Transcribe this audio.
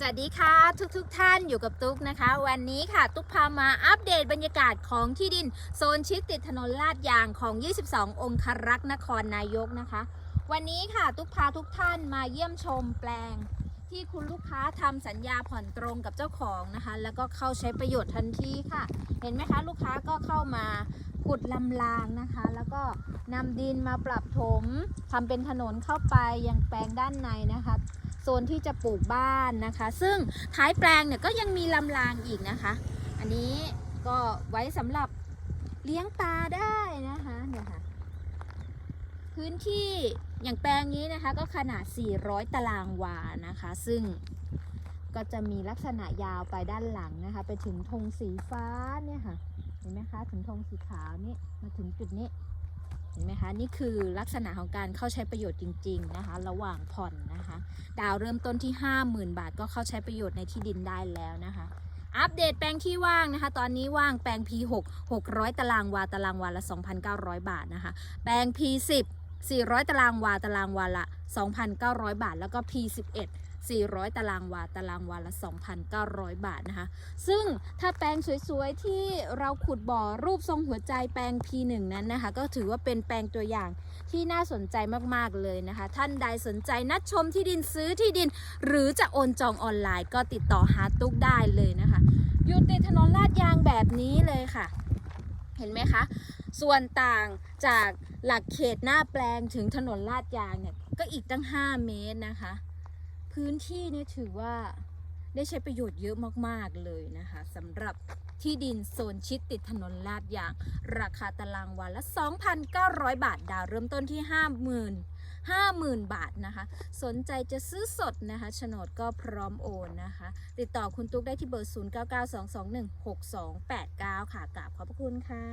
สวัสดีค่ะทุกทุกๆท่านอยู่กับตุ๊กนะคะ วันนี้ค่ะ ตุ๊กพามาอัปเดตบรรยากาศของที่ดินโซนชิดติดถนนลาดยางของ 22 องครักษ์นครนายกนะคะ วันนี้ค่ะ ตุ๊กพาทุกท่านมาเยี่ยมชมแปลง ที่คุณลูกค้าทำสัญญาผ่อนตรงกับเจ้าของนะคะ แล้วก็เข้าใช้ประโยชน์ทันทีค่ะ เห็นไหมคะ ลูกค้าก็เข้ามาขุดลำรางนะคะ แล้วก็นำดินมาปรับถมทำเป็นถนนเข้าไปยังแปลงด้านในนะคะ ซนที่จะปลูกบ้านนะคะ ซึ่งท้ายแปลงเนี่ยก็ยังมีลำรางอีกนะคะ อันนี้ก็ไว้สำหรับเลี้ยงปลาได้นะคะเนี่ยค่ะพื้นที่อย่างแปลงนี้นะคะก็ขนาด 400 ตารางวานะคะ ซึ่งก็จะมีลักษณะยาวไปด้านหลังนะคะ ไปถึงธงสีฟ้าเนี่ยค่ะ เห็นไหมคะ ถึงธงสีขาวนี่มาถึงจุดนี้ เห็นไหมคะนี่คือลักษณะของการเข้าใช้ประโยชน์จริง ๆ นะคะ ระหว่างผ่อนนะคะ ดาวเริ่มต้นที่ 50,000 บาทก็เข้าใช้ประโยชน์ในที่ดินได้แล้วนะคะ อัปเดตแปลงที่ว่างนะคะ ตอนนี้ว่างแปลง P6 600 ตารางวาตารางวาละ 2,900 บาทนะคะ แปลง P10 400 ตารางวาตารางวาละ 2,900 บาท แล้วก็ P11 400 ตารางวา ตารางวาละ 2,900 บาทนะคะ ซึ่งถ้าแปลงสวยๆ ที่เราขุดบ่อรูปทรงหัวใจแปลง P1 นั้นนะคะ ก็ถือว่าเป็นแปลงตัวอย่างที่น่าสนใจมากๆเลยนะคะ ท่านใดสนใจนัดชมที่ดินซื้อที่ดิน หรือจะโอนจองออนไลน์ก็ติดต่อหาตุ๊กได้เลยนะคะ อยู่ติดถนนลาดยางแบบนี้เลยค่ะ เห็นไหมคะ ส่วนต่างจากหลักเขตหน้าแปลงถึงถนนลาดยางเนี่ยก็อีกตั้ง 5 เมตรนะคะ พื้นที่เนี่ยถือว่าได้ใช้ประโยชน์เยอะมากๆเลยนะคะสำหรับที่ดินโซนชิดติดถนนลาดยาง ราคาตารางวาละ 2,900 บาท ดาวเริ่มต้นที่ 50,000 50,000 บาทนะคะ สนใจจะซื้อสดนะคะโฉนดก็พร้อมโอนนะคะ ติดต่อคุณตุ๊กได้ที่เบอร์ 0992216289 ค่ะกราบขอบพระคุณค่ะ